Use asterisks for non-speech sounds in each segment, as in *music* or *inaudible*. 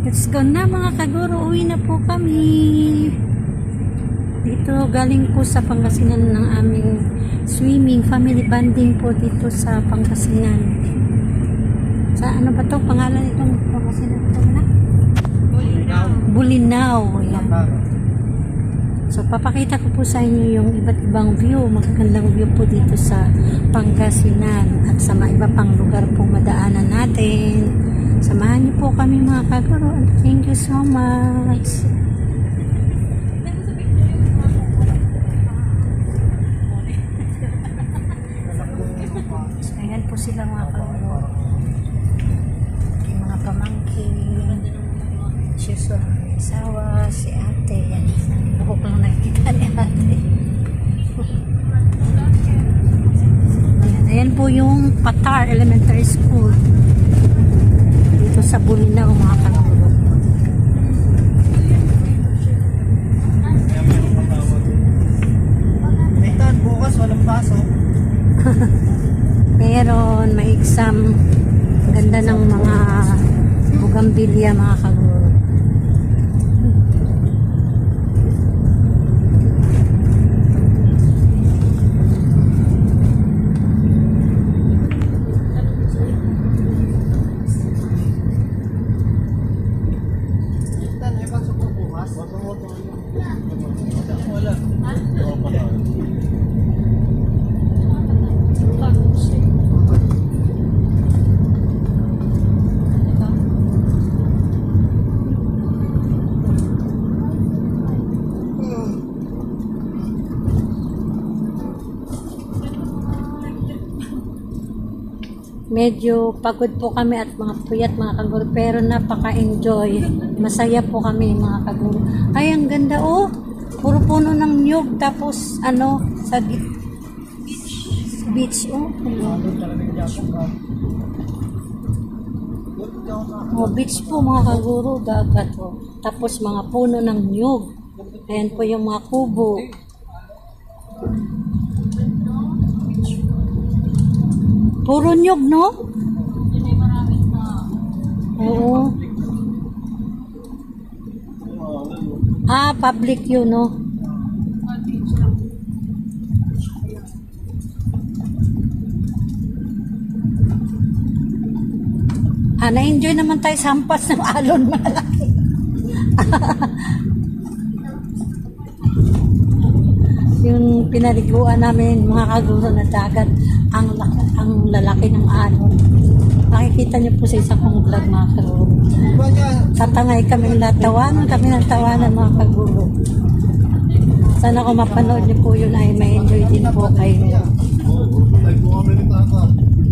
Let's go na mga kaguro. Uwi na po kami. Dito galing po sa Pangasinan ng aming swimming, family bonding po dito sa Pangasinan. Sa ano ba to pangalan itong Pangasinan to na? Bulinaw. Yan. So papakita ko po sa inyo yung iba't ibang view, magagandang view po dito sa Pangasinan at sa mga iba pang lugar po madaanan natin. Samahan niyo po kami mga kaguro. Thank you so much. Ayan po sila mga kaguro. Yung mga pamangkin. Si Suami, asawa, si ate. Yan. Ako ko lang nakikita ni ate. Ayan po yung Patar Elementary School. Dito sa Bulinaw mga kaguro. Nathan, bukas walang pasok. *laughs* Meron, may exam. Ganda ng mga bugambilya mga kaguro. Nathan, may pasok mo bukas? Wala. Wala. Medyo pagod po kami at mga puyat mga kaguro pero napaka-enjoy. Masaya po kami mga kaguro. Ay, ang ganda oh. Puro puno ng nyug tapos ano sa bi- beach oh. Oh, beach po mga kaguro, dagat oh. Tapos mga puno ng nyug. Ayan po yung mga kubo. Puro nyug, no? Oo. Ah, public yun, no? Ah, na-enjoy naman tayo sa hampas ng alon malaki. *laughs* yung pinaliguan namin mga kaguro na dagat ang, ang lalaki ng alon. Makikita niyo po sa isang kong vlog mga niya. Tatangay kami tawanan kami ng mga kaguro. Sana kung mapanood niyo po yun ay may enjoy din po kayo.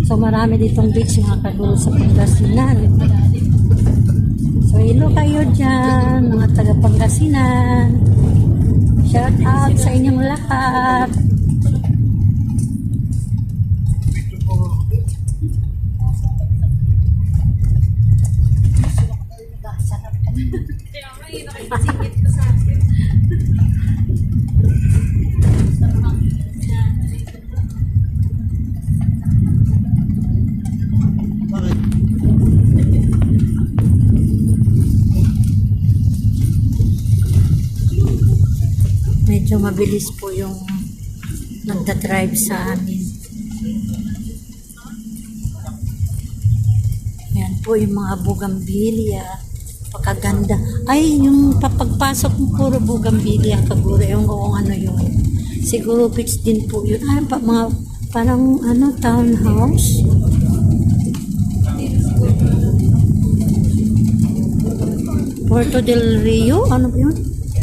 So marami ditong beach mga kaguro sa Pangasinan. So hello kayo dyan, mga taga Pangasinan. Shout out sa inyong lahat. Bakit? Medyo mabilis po yung nagda-drive sa amin. Yan po yung mga bugambilya. Pagkaganda. Ay, yung papagpasok mo puro bugambilya kaguro. Yung kung ano yun. Siguro beach din po yun. Ay, pa, mga parang ano, townhouse. Puerto del Rio? Ano ba yun?